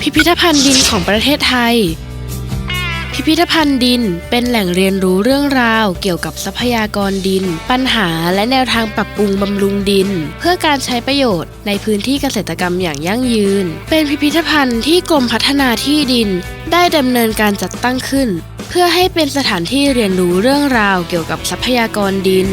พิพิธภัณฑ์ดินของประเทศไทย พิพิธภัณฑ์ดินเป็นแหล่งเรียนรู้เรื่องราว เกี่ยวกับทรัพยากรดิน ปัญหาและแนวทางปรับปรุงบำรุงดิน เพื่อการใช้ประโยชน์ในพื้นที่เกษตรกรรมอย่างยั่งยืน เป็นพิพิธภัณฑ์ที่กรมพัฒนาที่ดิน ได้ดำเนินการจัดตั้งขึ้น เพื่อให้เป็นสถานที่เรียนรู้เรื่องราวเกี่ยวกับทรัพยากรดิน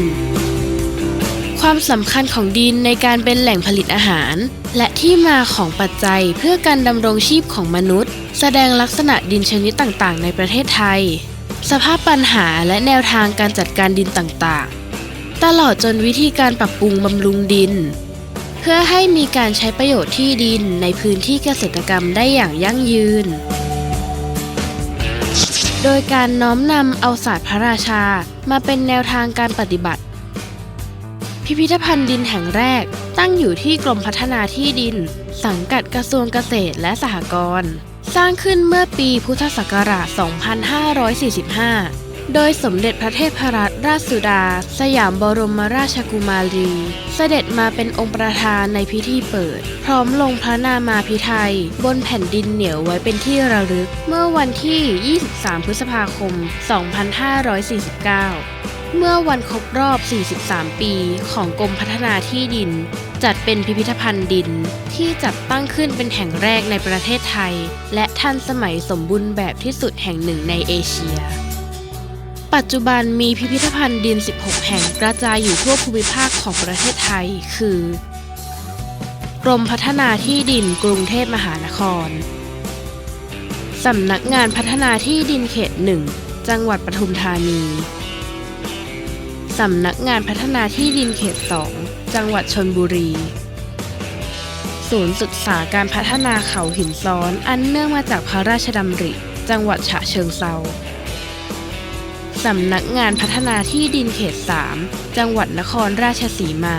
ความสำคัญของดินในการเป็นแหล่งผลิตอาหาร และที่มาของปัจจัยเพื่อการดำรงชีพของมนุษย์ แสดงลักษณะดินชนิดต่างๆ ในประเทศไทย สภาพปัญหาและแนวทางการจัดการดินต่างๆ ตลอดจนวิธีการปรับปรุงบำรุงดิน เพื่อให้มีการใช้ประโยชน์ที่ดินในพื้นที่เกษตรกรรมได้อย่างยั่งยืน โดยการน้อมนำเอาศาสตร์พระราชามาเป็นแนวทางการปฏิบัติ พิพิธภัณฑ์ดินแห่งแรก ตั้งอยู่ที่กรมพัฒนาที่ดิน สังกัดกระทรวงเกษตรและสหกรณ์สร้างขึ้นเมื่อปีพุทธศักราช 2545 โดยสมเด็จพระเทพรัตนราชสุดา สยามบรมราชกุมารี เสด็จมาเป็นองค์ประธานในพิธีเปิด พร้อมลงพระนามาพิไทย บนแผ่นดินเหนียวไว้เป็นที่ระลึก เมื่อวันที่ 23 พฤษภาคม 2549 เมื่อวันครบรอบ 43 ปีของกรมพัฒนาที่ดิน จัดเป็นพิพิธภัณฑ์ดินที่จัดตั้งขึ้นเป็นแห่งแรกในประเทศไทย และทันสมัยสมบูรณ์แบบที่สุดแห่งหนึ่งในเอเชีย ปัจจุบันมีพิพิธภัณฑ์ดิน 16 แห่งกระจายอยู่ทั่วภูมิภาคของประเทศไทย คือกรมพัฒนาที่ดินกรุงเทพมหานคร สำนักงานพัฒนาที่ดินเขตหนึ่งจังหวัดปทุมธานี สำนักงานพัฒนาที่ดินเขต 2 จังหวัดชนบุรี ศูนย์ศึกษาการพัฒนาเขาหินซ้อน อันเนื่องมาจากพระราชดำริ จังหวัดฉะเชิงเซาสำนักงานพัฒนาที่ดินเขต 3 จังหวัดนครราชสีมา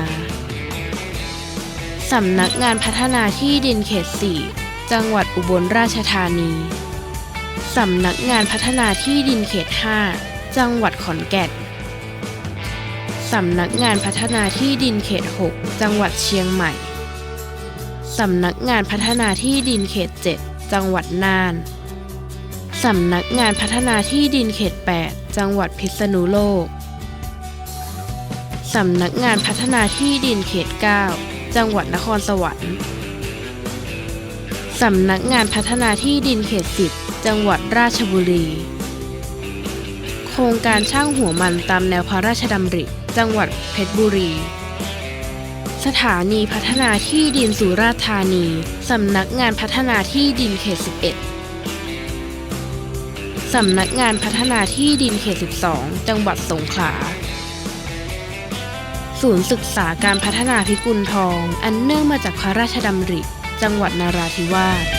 สำนักงานพัฒนาที่ดินเขต 4 จังหวัดอุบลราชธานี สำนักงานพัฒนาที่ดินเขต 5 จังหวัดขอนแก่น สำนักงานพัฒนาที่ดินเขต 6 จังหวัดเชียงใหม่ สำนักงานพัฒนาที่ดินเขต 7 จังหวัดน่าน สำนักงานพัฒนาที่ดินเขต 8 จังหวัดพิษณุโลก สำนักงานพัฒนาที่ดินเขต 9 จังหวัดนครสวรรค์ สำนักงานพัฒนาที่ดินเขต 10 จังหวัดราชบุรี โครงการช่างหัวมันตามแนวพระราชดำริ จังหวัดเพชรบุรี สถานีพัฒนาที่ดินสุราษฎร์ธานี สำนักงานพัฒนาที่ดินเขต 11 สำนักงานพัฒนาที่ดินเขต 12 จังหวัดสงขลา ศูนย์ศึกษาการพัฒนาพิกุลทอง อันเนื่องมาจากพระราชดำริ จังหวัดนาราธิวาส